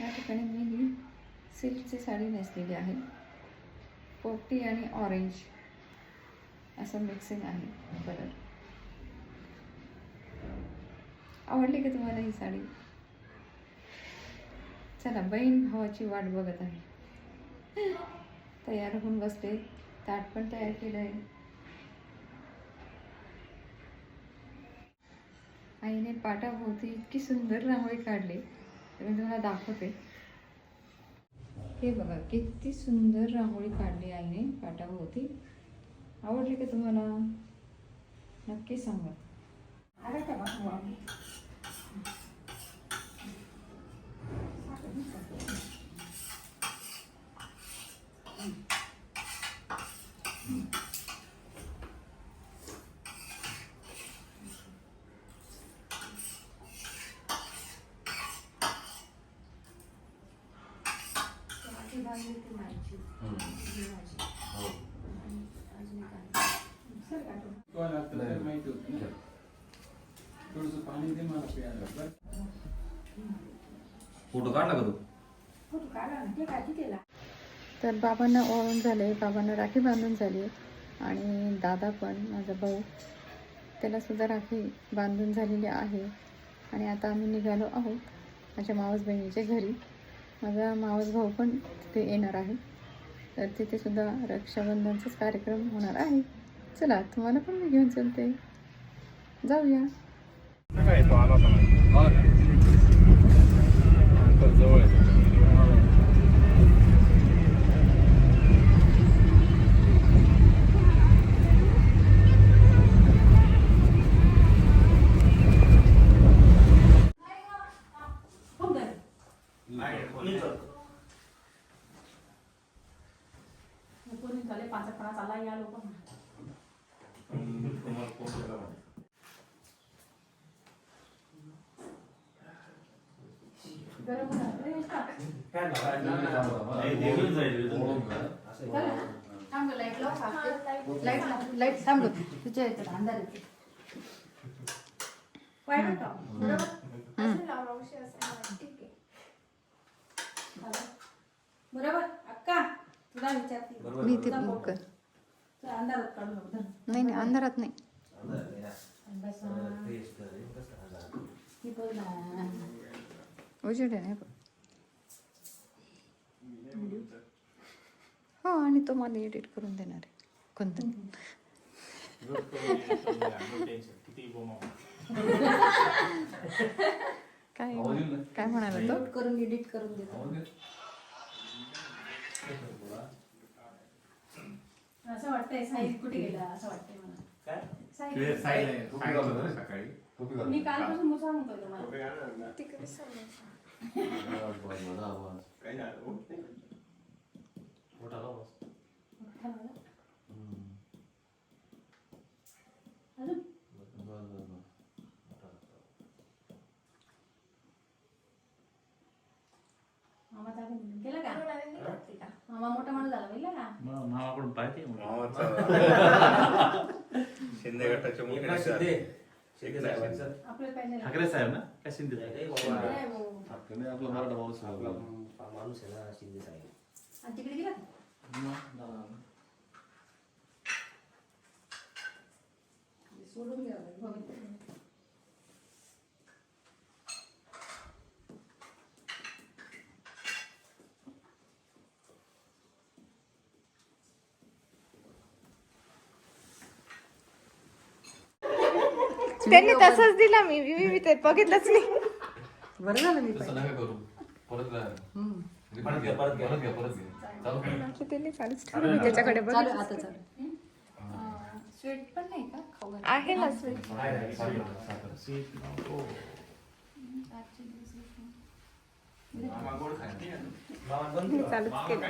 या ठिकाणी मी ही सिल्कची साडी नेसलेली आहे. पोपटी आणि ऑरेंज असं मिक्सिंग आहे कलर आवडली का तुम्हाला ही साडी? चला बहीण भावाची वाट बघत आहे. तयार होऊन बसते ताट पण तयार केलं आहे. आईने पाटाभोवती इतकी सुंदर रांगोळी काढली. तर मी तुम्हाला दाखवते. हे बघा किती सुंदर रांगोळी काढली आईने पाटाभोवती आवडली का तुम्हाला? नक्की सांगा. माहिती थोडस पाणी दे मला प्यायला फोटो काढला का तू तर बाबांना ओळून झाले बाबांना राखी बांधून झाली आणि दादा पण माझा भाऊ त्याला सुद्धा राखी बांधून झालेली आहे. आणि आता आम्ही निघालो आहोत माझ्या मावस बहिणीच्या घरी. माझा मावस भाऊ पण तिथे येणार आहे. तर तिथे सुद्धा रक्षाबंधनचाच कार्यक्रम होणार आहे. चला तुम्हाला पण मी घेऊन चलते. जाऊया. काय तो आला होता जवळ आहे लाइट लाइट थांब तुझ्या याच्यात अंधार येते बरोबर अक्का तुला विचारते. मी ते बुक कर. अंधारात धर. नाही नाही अंधारात नाही. बस. ही बघ ना उजेड आहे नाही बघ. हो आणि तो मला एडिट करून देणार आहे. कोणतं? काय काय म्हणाला तो? करून एडिट करून देतो. असं वाटतंय साई कुठे गेला? असं वाटतंय मला. साई मी कालपासून मग सांगतोय तुम्हाला मोठा मला. अजून मामा चालू केलं का मामा मोठा माणूस झाला बघितलं का मामाकडून पाहिजे शिंदे गटाचे मुख्य आपल्याला पाहिजे ना. ठाकरे साहेब ना? काय शिंदे नाही भाऊ. आपला मराठा माणूस माणूस आहे ना शिंदे साहेब. आणि तिकडे गेला? का? सोडून द्या त्यांनी तसंच दिला मी मी मी ते बघितलंच नाही. बरं झालं मी तसं नका करू. परत परत घ्या परत घ्या परत घ्या परत घ्या. चालू करा. म्हटलं त्यांनी चालूच ठेवलं मी त्याच्याकडे चालू बघितलंच आता नाही. चालू स्वीट पण नाही का? खाऊ आहे ना स्वीट. साखर, साखर. मामा गोड खाय मी चालूच केलं.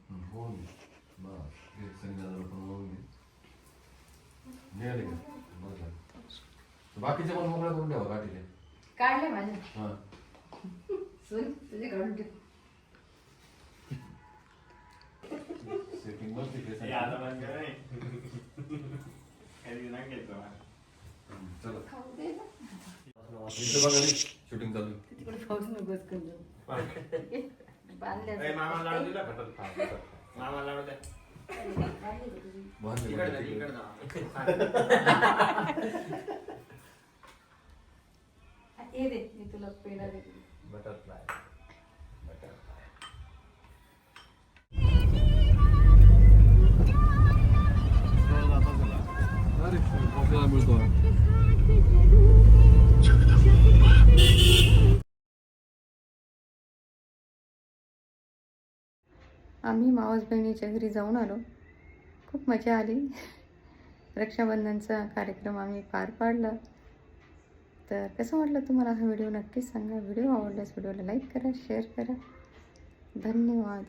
हम्म, होऊन घे. बस. हे संध्याकाळी पण होऊन घे. मिळाले का? बस झालं. बाकीचे पण मोकळ्या करून द्यावा बाकीचे काढले माझे हा सुन तुझे काढून ठेव हे आता बंद कर रे. नाही हा. चला खाऊ दे ना. इथं बघा शूटिंग चालू आहे. तिकडे पाऊस नकोच करू ए, बांधल्या मामा लाडू दिला का? मामा लाडू द्या बांधले इकडे जा. इकडे जा. हे दे मी तुला पेढा देते बटरफ्लाय बटरफ्लाय आम्ही मावस बहिणीच्या घरी जाऊन आलो. खूप मजा आली. रक्षाबंधनचा कार्यक्रम आम्ही पार पाडला. तर कसं वाटलं तुम्हाला हा व्हिडिओ? नक्कीच सांगा. व्हिडिओ आवडल्यास व्हिडिओला लाईक करा शेअर करा. धन्यवाद.